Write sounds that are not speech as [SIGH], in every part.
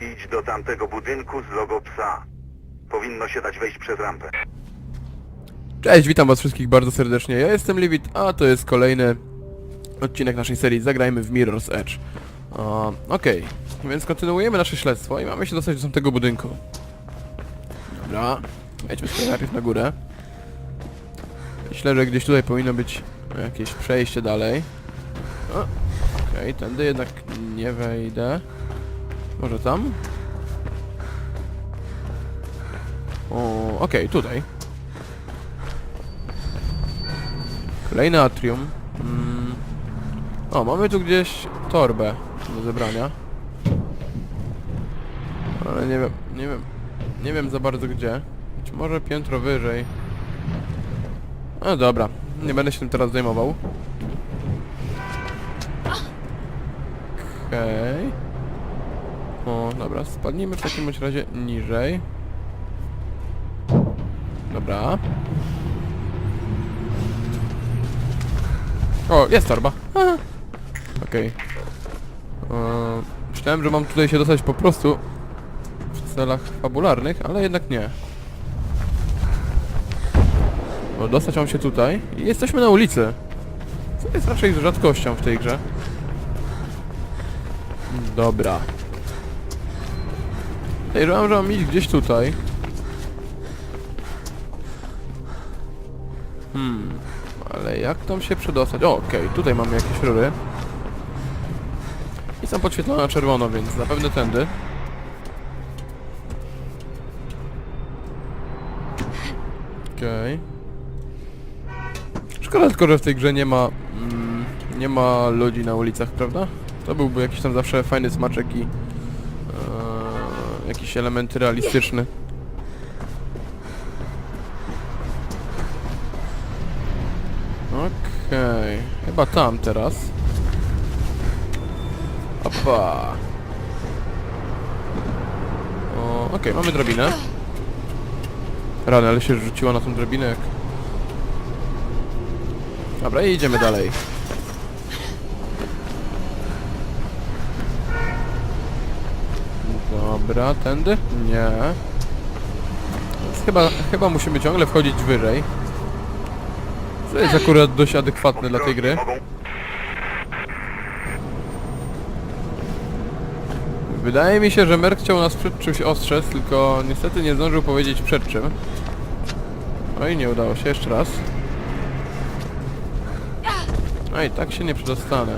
Idź do tamtego budynku z logo psa. Powinno się dać wejść przez rampę. Cześć, witam was wszystkich bardzo serdecznie. Ja jestem Livit, a to jest kolejny odcinek naszej serii Zagrajmy w Mirror's Edge. O, Okej, więc kontynuujemy nasze śledztwo i mamy się dostać do tamtego budynku. Dobra, wejdźmy sobie najpierw na górę. Myślę, że gdzieś tutaj powinno być jakieś przejście dalej. Okej, tędy jednak nie wejdę. Może tam? Okej, tutaj. Kolejne atrium. Mm. O, mamy tu gdzieś torbę do zebrania. Ale nie wiem, nie wiem, nie wiem za bardzo gdzie. Być może piętro wyżej. No dobra, nie będę się tym teraz zajmował. Okej. O, dobra, spadnijmy w takim razie niżej. Dobra. O, jest torba. Aha. Okej. Eee, Myślałem, że mam tutaj się dostać po prostu w celach fabularnych, ale jednak nie. Bo dostać mam się tutaj i jesteśmy na ulicy. Co jest raczej rzadkością w tej grze. Dobra. Podejrzewam, że mam iść gdzieś tutaj. Hmm. Ale jak tam się przedostać? O, okej, tutaj mamy jakieś rury. I są podświetlone na czerwono, więc zapewne tędy. Okej. Szkoda tylko, że w tej grze nie ma... Mm, nie ma ludzi na ulicach, prawda? To byłby jakiś tam zawsze fajny smaczek i... E, jakiś element realistyczny. Okej, chyba tam teraz. Opa. Okej, mamy drabinę. Rany, ale się rzuciła na tą drabinę jak... Dobra, i idziemy dalej. Dobra, tędy? Nie. Chyba, chyba musimy ciągle wchodzić wyżej. Co jest akurat dość adekwatne dla tej gry. Wydaje mi się, że Merk chciał nas przed czymś ostrzec, tylko niestety nie zdążył powiedzieć przed czym. No i nie udało się, jeszcze raz. No i tak się nie przedostanę.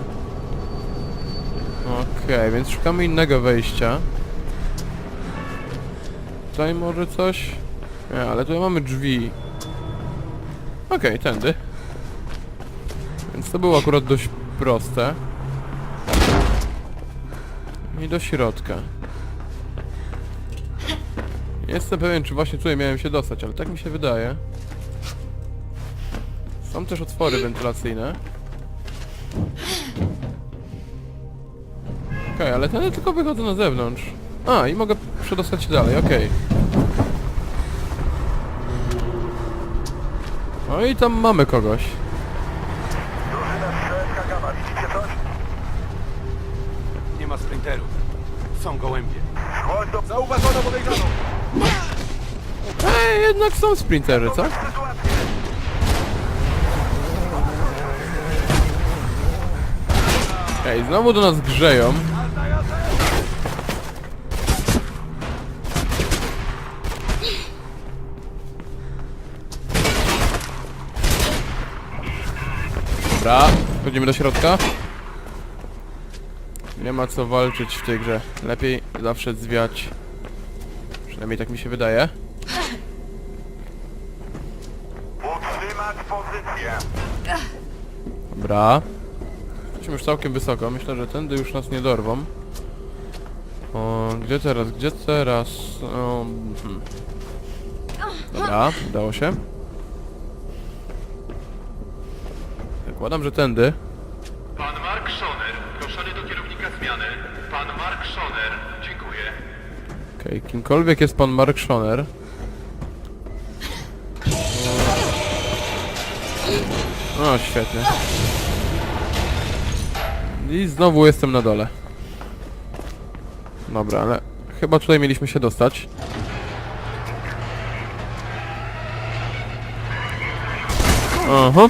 Okej, więc szukamy innego wejścia. Tutaj może coś? Nie, ale tutaj mamy drzwi. Okej, tędy. Więc to było akurat dość proste. I do środka. Jestem pewien, czy właśnie tutaj miałem się dostać, ale tak mi się wydaje. Są też otwory wentylacyjne. Okej, ale ten tylko wychodzę na zewnątrz. A, i mogę przedostać się dalej, okej. No i tam mamy kogoś. Drużyna strzelecka Gama, widzicie coś? Nie ma sprinterów. Są gołębie. Chodź do... Zauważono podejrzaną! Ej, jednak są sprintery, co? Sytuację. Ej, znowu do nas grzeją. Dobra, wchodzimy do środka. Nie ma co walczyć w tej grze. Lepiej zawsze zwiać. Przynajmniej tak mi się wydaje. Utrzymać pozycję. Dobra. Jesteśmy już całkiem wysoko. Myślę, że tędy już nas nie dorwą. O, gdzie teraz? Gdzie teraz? O, hmm. Dobra, udało się. Zakładam, że tędy. Pan Mark Schoner, proszony do kierownika zmiany. Pan Mark Schoner, dziękuję. Okej, kimkolwiek jest pan Mark Schoner. O, świetnie. I znowu jestem na dole. Dobra, ale chyba tutaj mieliśmy się dostać. Aha.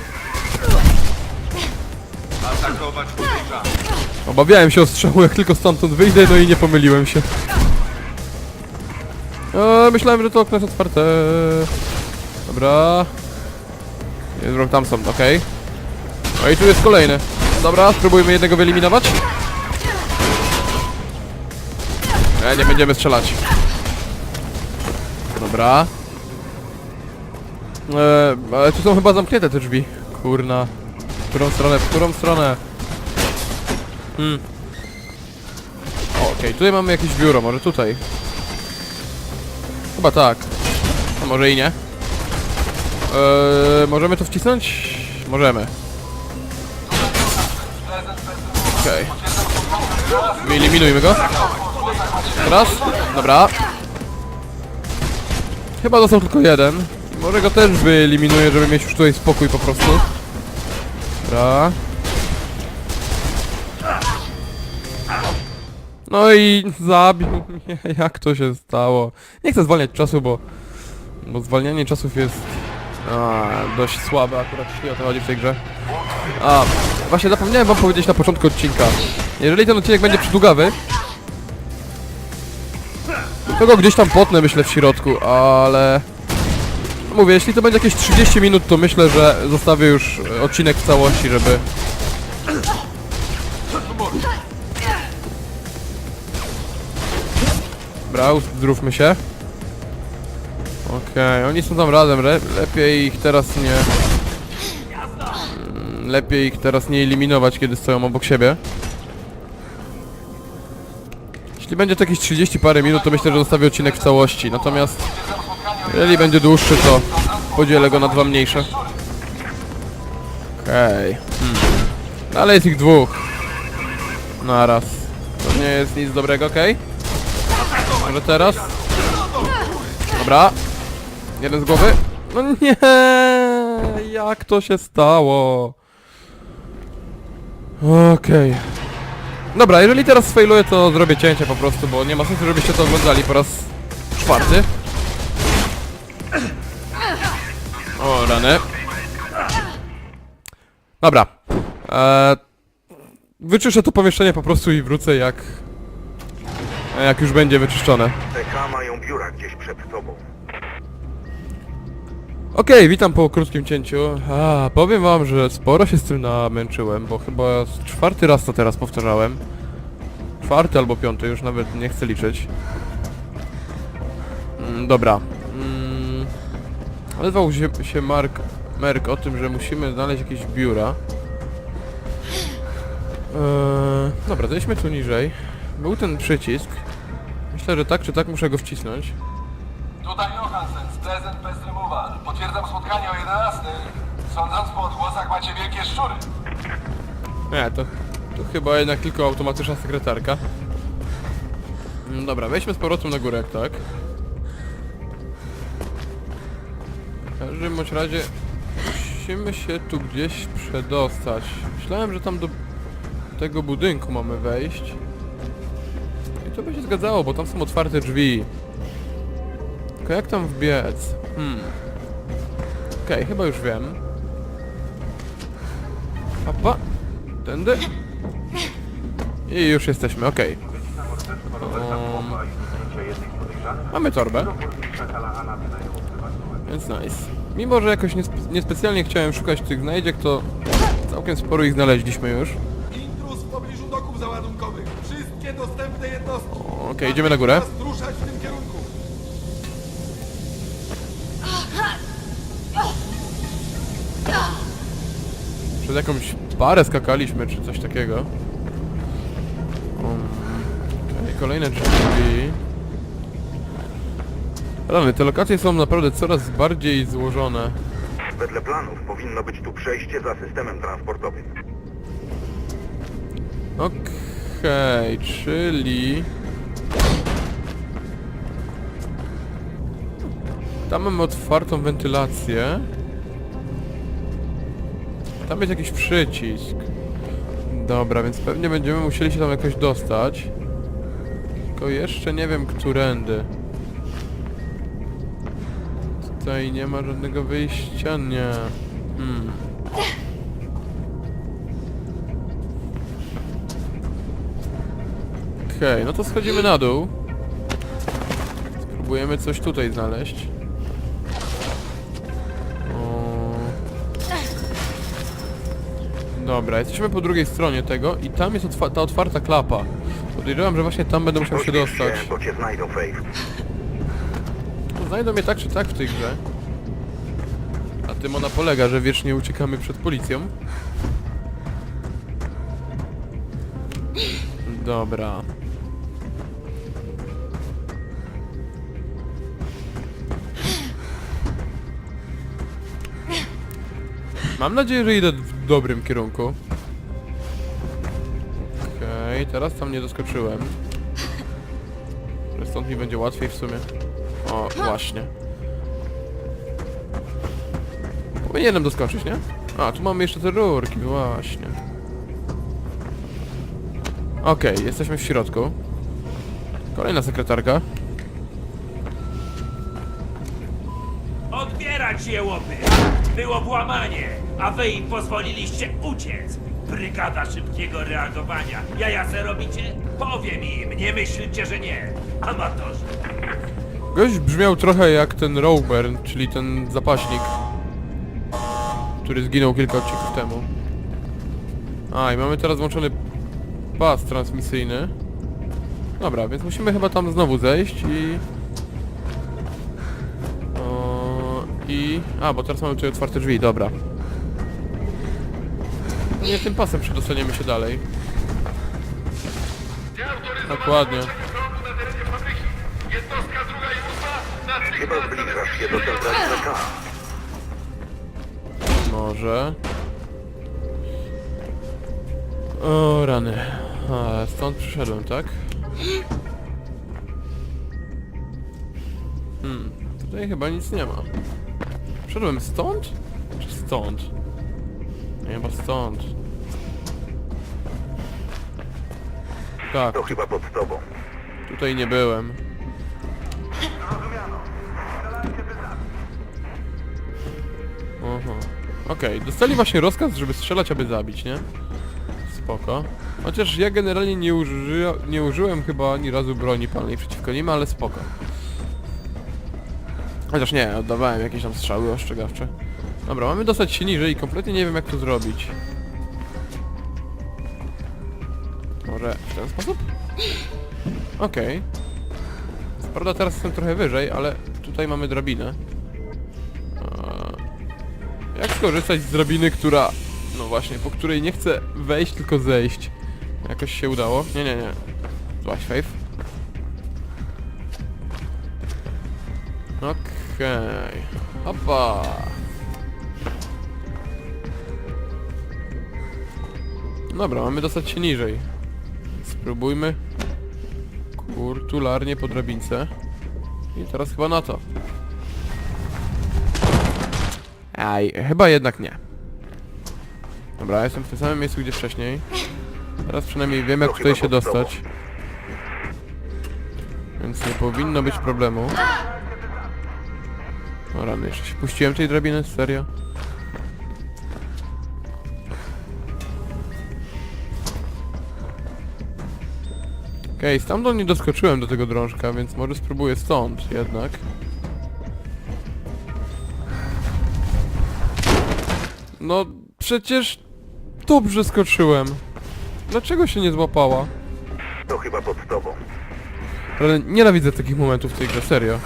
Obawiałem się ostrzału, jak tylko stamtąd wyjdę, no i nie pomyliłem się. Eee, myślałem, że to okno jest otwarte. Dobra. Wrong, tam są, okej. No i tu jest kolejny. Dobra, spróbujmy jednego wyeliminować. Nie, nie będziemy strzelać. Dobra. Eee, ale tu są chyba zamknięte te drzwi. Kurna. W którą stronę, w którą stronę? Hmm. Okej, tutaj mamy jakieś biuro, może tutaj. Chyba tak. A może i nie. Eee, możemy to wcisnąć? Możemy. Okej. Wyeliminujmy go. Raz. Dobra. Chyba został tylko jeden. Może go też wyeliminuję, żeby mieć już tutaj spokój po prostu. Dobra. No i zabił mnie, [LAUGHS] jak to się stało? Nie chcę zwalniać czasu, bo... Bo zwalnianie czasów jest... A, dość słabe akurat, jeśli o to chodzi w tej grze. A, właśnie zapomniałem wam powiedzieć na początku odcinka. Jeżeli ten odcinek będzie przydługawy... To go gdzieś tam potnę, myślę, w środku, ale... Mówię, jeśli to będzie jakieś 30 minut, to myślę, że zostawię już odcinek w całości, żeby... Dobra, uzdrówmy się. Okej, oni są tam razem, le lepiej ich teraz nie... Mm, Lepiej ich teraz nie eliminować, kiedy stoją obok siebie. Jeśli będzie to jakieś 30 parę minut, to myślę, że zostawię odcinek w całości. Natomiast jeżeli będzie dłuższy, to podzielę go na dwa mniejsze. Okej. Hmm. No, Ale jest ich dwóch. Naraz. To nie jest nic dobrego, okej? Może teraz? Dobra. Jeden z głowy. No nie, jak to się stało? Okej. Dobra, jeżeli teraz sfailuję, to zrobię cięcie po prostu, bo nie ma sensu, żebyście to oglądali po raz czwarty. O, rany. Dobra. Eee, wyczyszczę to pomieszczenie po prostu i wrócę jak... Jak już będzie wyczyszczone. TK mają biura gdzieś przed tobą. Okej, witam po krótkim cięciu. A, powiem wam, że sporo się z tym namęczyłem, bo chyba z czwarty raz to teraz powtarzałem. Czwarty albo piąty, już nawet nie chcę liczyć. Mm, dobra. Mm, odezwał się, się Mark, Merk o tym, że musimy znaleźć jakieś biura. Eee, dobra, zejdźmy tu niżej. Był ten przycisk. Myślę, że tak czy tak muszę go wcisnąć. Tutaj Johansen z Pleasant Pest Removal. Potwierdzam spotkanie o 11. Sądząc po odgłosach macie wielkie szczury. Nie, to, to chyba jednak tylko automatyczna sekretarka. Mm, Dobra, wejdźmy z powrotem na górę, jak tak. W każdym bądź razie musimy się tu gdzieś przedostać. Myślałem, że tam do tego budynku mamy wejść. To by się zgadzało, bo tam są otwarte drzwi. Tylko jak tam wbiec? Hmm. Okej, chyba już wiem. Papa. Tędy. I już jesteśmy, okej. Um, mamy torbę. Więc nice. Mimo, że jakoś niespe niespecjalnie chciałem szukać tych znajdziek, to całkiem sporo ich znaleźliśmy już. Okej, idziemy na górę. Przez jakąś parę skakaliśmy, czy coś takiego. Um, okej, kolejne drzwi. Rany, te lokacje są naprawdę coraz bardziej złożone. Wedle planów powinno być tu przejście za systemem transportowym. Okej, czyli... Tam mamy otwartą wentylację. Tam jest jakiś przycisk. Dobra, więc pewnie będziemy musieli się tam jakoś dostać. Tylko jeszcze nie wiem, którędy. Tutaj nie ma żadnego wyjścia, nie. Hmm. Okej, no to schodzimy na dół. Spróbujemy coś tutaj znaleźć. Dobra, jesteśmy po drugiej stronie tego i tam jest otwa ta otwarta klapa. Podejrzewam, że właśnie tam będę musiał się Pośpiesz dostać. bo cię znajdą, Faith. No, Znajdą mnie tak czy tak w tej grze. A tym ona polega, że wiecznie uciekamy przed policją. Dobra. Mam nadzieję, że idę w dobrym kierunku. Okej, teraz tam nie doskoczyłem. Stąd mi będzie łatwiej w sumie. O, właśnie. Powinienem doskoczyć, nie? A, tu mamy jeszcze te rurki, właśnie. Okej, jesteśmy w środku. Kolejna sekretarka. Odbierać je łopy! Było włamanie, a wy im pozwoliliście uciec! Brygada szybkiego reagowania. Jaja se robicie? Powiem im, nie myślcie, że nie. Amatorzy. Gość brzmiał trochę jak ten Rowburn, czyli ten zapaśnik, który zginął kilka odcinków temu. A, i mamy teraz włączony pas transmisyjny. Dobra, więc musimy chyba tam znowu zejść i... O, I... A, bo teraz mamy tutaj otwarte drzwi, dobra. Nie tym pasem przedostaniemy się dalej. Dokładnie. Może. O rany. A, stąd przyszedłem, tak? Hmm, tutaj chyba nic nie ma. Przyszedłem stąd? Czy stąd? Chyba stąd. Tak, To chyba pod tobą. tutaj nie byłem. Aha. Okej, dostali właśnie rozkaz, żeby strzelać, aby zabić, nie? Spoko. Chociaż ja generalnie nie, uży... nie użyłem chyba ani razu broni palnej przeciwko nim, ale spoko. Chociaż nie, oddawałem jakieś tam strzały ostrzegawcze. Dobra, mamy dostać się niżej i kompletnie nie wiem jak to zrobić. Może w ten sposób? Okej. Co Prawda teraz jestem trochę wyżej, ale tutaj mamy drabinę. Jak skorzystać z drabiny, która... No właśnie, po której nie chcę wejść, tylko zejść. Jakoś się udało? Nie, nie, nie. Złaś. Okej. Hopa. Dobra, mamy dostać się niżej. Spróbujmy. Kurtularnie po drabince. I teraz chyba na to. Aj, chyba jednak nie. Dobra, jestem w tym samym miejscu, gdzie wcześniej. Teraz przynajmniej wiem, jak tutaj się dostać. Więc nie powinno być problemu. O rany, jeszcze się puściłem tej drabiny, serio? Okej, stamtąd nie doskoczyłem do tego drążka, więc może spróbuję stąd jednak. No, przecież dobrze skoczyłem. Dlaczego się nie złapała? To chyba pod tobą. Ale nienawidzę takich momentów w tej grze, serio.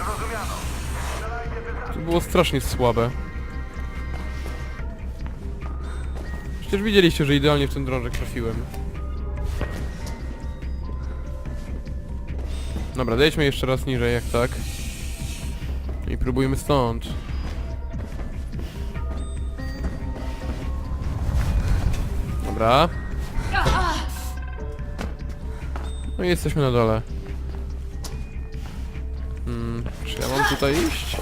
To było strasznie słabe. Przecież widzieliście, że idealnie w ten drążek trafiłem. Dobra, dejdźmy jeszcze raz niżej, jak tak. I próbujmy stąd. Dobra. No i jesteśmy na dole. Hmm, czy ja mam tutaj iść?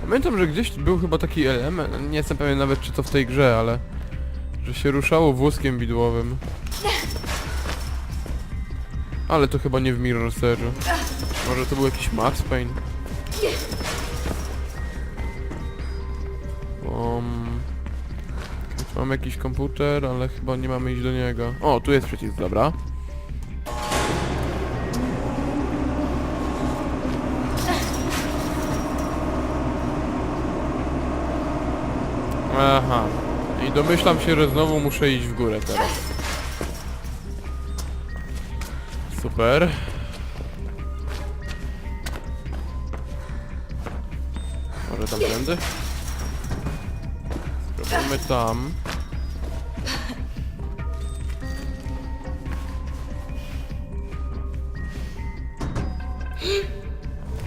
Pamiętam, że gdzieś był chyba taki element, nie jestem pewien nawet czy to w tej grze, ale... Że się ruszało włoskiem widłowym. Ale to chyba nie w Mirror's Edge'u. Może to był jakiś Max Payne? Um, mam jakiś komputer, ale chyba nie mamy iść do niego. O, tu jest przycisk, dobra. Aha. I domyślam się, że znowu muszę iść w górę teraz. Super. Może tamtędy? Spróbujmy tam.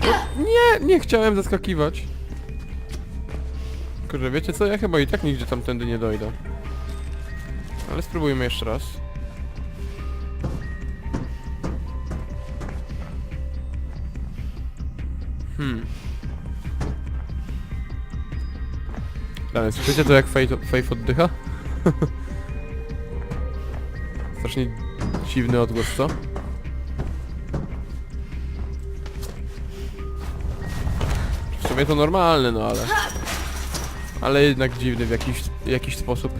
No, nie, nie chciałem zaskakiwać. Tylko, że wiecie co, ja chyba i tak nigdzie tamtędy nie dojdę. Ale spróbujmy jeszcze raz. Ale słyszycie to jak Faith oddycha? [LAUGHS] Strasznie dziwny odgłos, co? W sumie to normalne, no ale... Ale jednak dziwny w jakiś, jakiś sposób.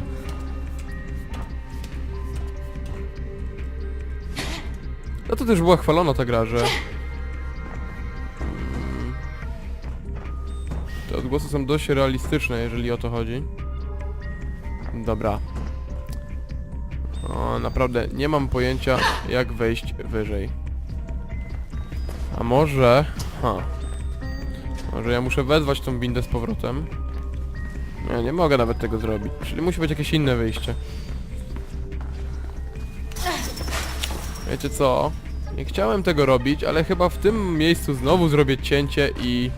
No to też była chwalona ta gra, że... odgłosy są dość realistyczne, jeżeli o to chodzi. Dobra. O, naprawdę, nie mam pojęcia, jak wejść wyżej. A może... Ha. Może ja muszę wezwać tą windę z powrotem. Nie, nie mogę nawet tego zrobić. Czyli musi być jakieś inne wyjście. Wiecie co? Nie chciałem tego robić, ale chyba w tym miejscu znowu zrobię cięcie i...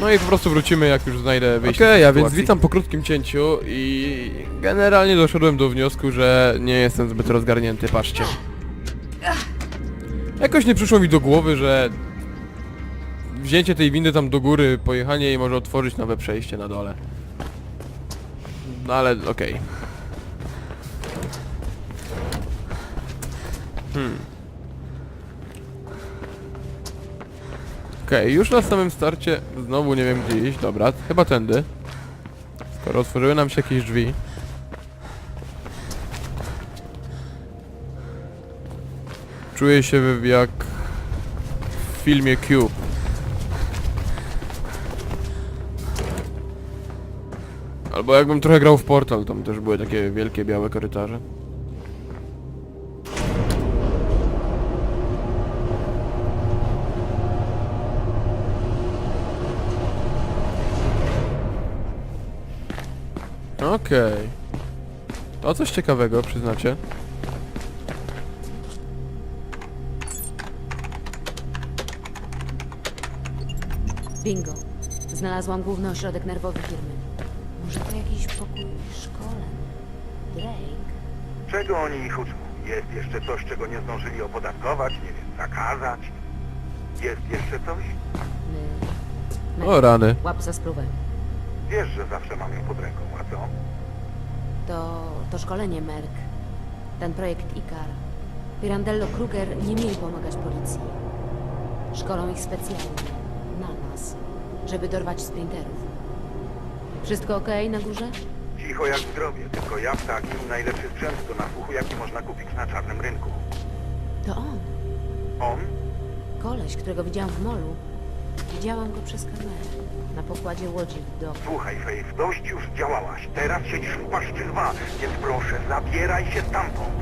No i po prostu wrócimy jak już znajdę wyjście Okej, z a więc sytuacji. witam po krótkim cięciu i generalnie doszedłem do wniosku, że nie jestem zbyt rozgarnięty, patrzcie. Jakoś nie przyszło mi do głowy, że wzięcie tej windy tam do góry, pojechanie jej może otworzyć nowe przejście na dole. No ale okej. Hmm. Okej, już na samym starcie znowu nie wiem gdzie iść, dobra, chyba tędy. Skoro otworzyły nam się jakieś drzwi. Czuję się jak w filmie Cube. Albo jakbym trochę grał w Portal, tam też były takie wielkie białe korytarze. Okej. To coś ciekawego, przyznacie. Bingo. Znalazłam główny ośrodek nerwowy firmy. Może to jakiś pokój szkoleń? Drake? Czego oni ich uczą? Jest jeszcze coś, czego nie zdążyli opodatkować, nie wiem, zakazać? Jest jeszcze coś? My... O rany. Łap za spróbę. Wiesz, że zawsze mam ją pod ręką, a co? To... to szkolenie Merck. Ten projekt ICAR. Pirandello Kruger nie mieli pomagać policji. Szkolą ich specjalnie. Na nas. Żeby dorwać sprinterów. Wszystko okej na górze? Cicho jak w grobie, tylko ja ptaki i najlepszy sprzęt do nasłuchu, jaki można kupić na czarnym rynku. To on. On? Koleś, którego widziałam w molu. Widziałam go przez kamerę. Na pokładzie łodzi w doku. Słuchaj, Faith, dość już działałaś. Teraz siedzisz w paszczy lwa, więc proszę, zabieraj się stamtąd.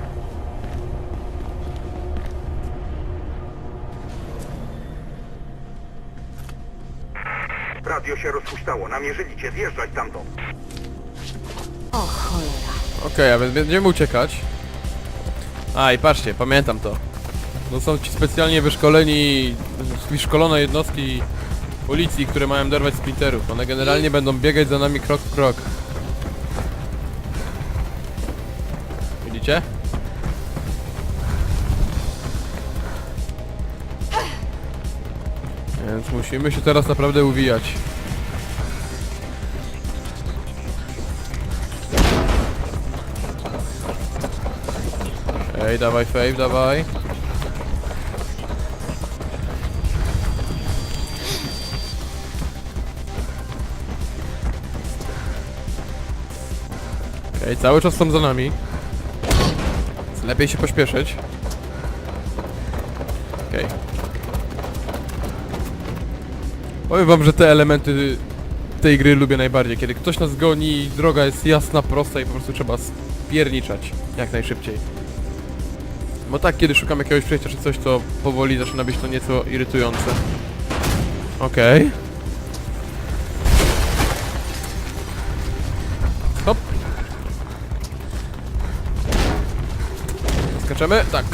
Radio się rozpuszczało, namierzyli cię, zjeżdżać stamtąd. O cholera. Okej, a więc będziemy uciekać. A i patrzcie, pamiętam to. No są ci specjalnie wyszkoleni, wyszkolone jednostki policji, które mają dorwać splinterów. One generalnie będą biegać za nami krok w krok. Widzicie? Więc musimy się teraz naprawdę uwijać. Ej, dawaj Fave, dawaj. Okej, cały czas są za nami. Lepiej się pośpieszyć. Okej. Powiem wam, że te elementy tej gry lubię najbardziej. Kiedy ktoś nas goni, droga jest jasna, prosta i po prostu trzeba spierniczać jak najszybciej. Bo tak, kiedy szukam jakiegoś przejścia czy coś, to powoli zaczyna być to nieco irytujące. Okej. Hop. Skaczemy? Tak.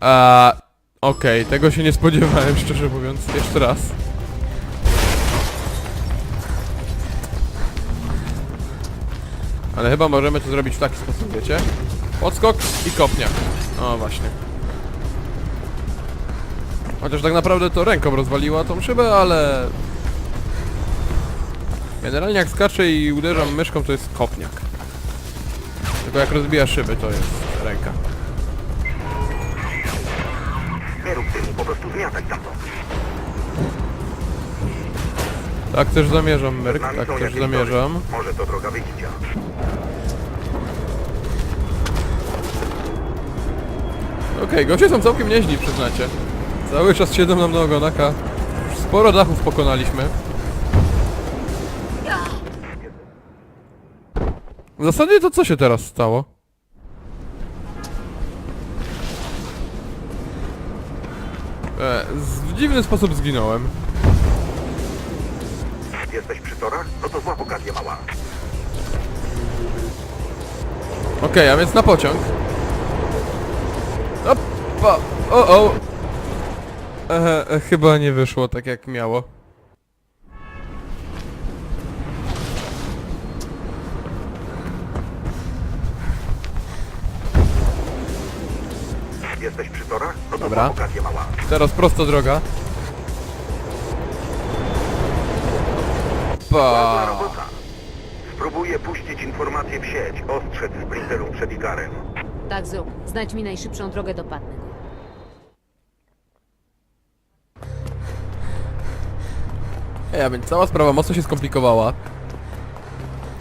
A, Okej, tego się nie spodziewałem, [LAUGHS] szczerze mówiąc. Jeszcze raz. Ale chyba możemy to zrobić w taki sposób, wiecie? Podskok i kopniak. O, właśnie. Chociaż tak naprawdę to ręką rozwaliła tą szybę, ale... Generalnie jak skaczę i uderzam myszką, to jest kopniak. Tylko jak rozbija szyby, to jest ręka. Nie rób po prostu zmiataj. Tak też zamierzam, Merk, nami tak są też zamierzam. Może to droga wyjścia. Okej, goście są całkiem nieźli, przyznacie. Cały czas siedzą nam na ogonach, a już sporo dachów pokonaliśmy. W zasadzie to co się teraz stało? E, z- w dziwny sposób zginąłem. Jesteś przy torach? No to złap okazję mała. Okej, a więc na pociąg. Opa! O, o! E, e, chyba nie wyszło tak jak miało. Dobra. Teraz prosta droga. Pa. Spróbuję puścić informację w sieć, ostrzec sprinterów przed Igarem. Tak zrób. Znajdź mi najszybszą drogę do Patnego. Ej, a więc cała sprawa mocno się skomplikowała.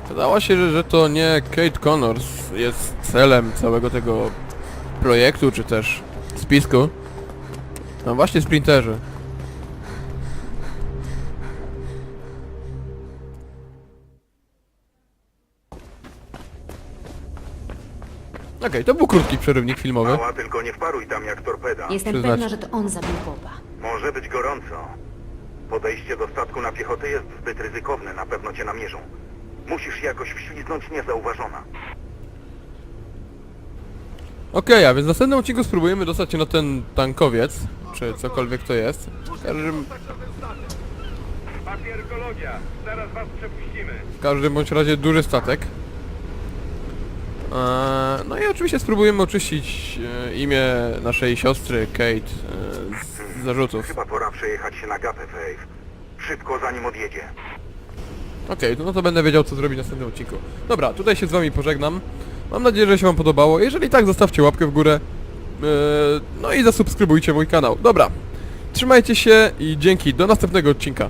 Wydawało się, że, że to nie Kate Connors jest celem całego tego projektu, czy też spisku. No właśnie sprinterzy. Okej, to był krótki przerywnik filmowy. Mała, tylko nie wparuj tam jak torpeda. Jestem Przyznać. pewna, że to on zabił Boba. Może być gorąco. Podejście do statku na piechotę jest zbyt ryzykowne, na pewno cię namierzą. Musisz jakoś wśliznąć niezauważona. Okej, a więc w następnym odcinku spróbujemy dostać się na ten tankowiec, czy cokolwiek to jest. W każdym, Papierkologia. Zaraz was przepuścimy. w każdym bądź razie duży statek. Eee, no i oczywiście spróbujemy oczyścić e, imię naszej siostry Kate e, z zarzutów. Chyba pora przejechać się na gapę, Wave. Szybko, zanim odjedzie. Okej, no to będę wiedział co zrobić w następnym odcinku. Dobra, tutaj się z wami pożegnam. Mam nadzieję, że się wam podobało. Jeżeli tak, zostawcie łapkę w górę. Eee, no i zasubskrybujcie mój kanał. Dobra, trzymajcie się i dzięki. Do następnego odcinka.